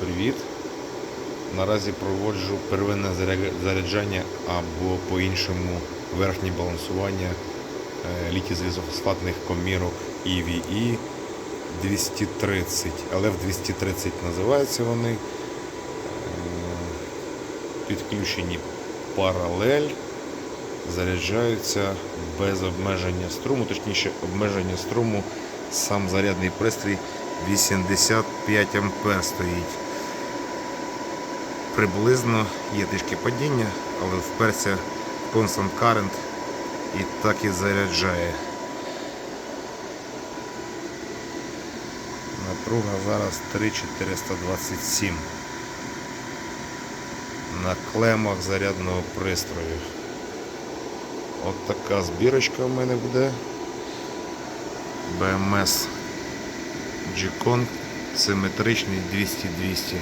Привіт! Наразі проводжу первинне заряджання або по-іншому верхнє балансування е, літій-зв'язофосфатних комірок EVE 230, але в 230 називаються вони. Е, Підключені паралель, заряджаються без обмеження струму, точніше обмеження струму сам зарядний пристрій 85 А стоїть. Приблизно є трішки падіння, але вперся Constant Current і так і заряджає. Напруга зараз 3,427 на клемах зарядного пристрою. От така збірочка в мене буде. BMS G-Con симетричний 200-200.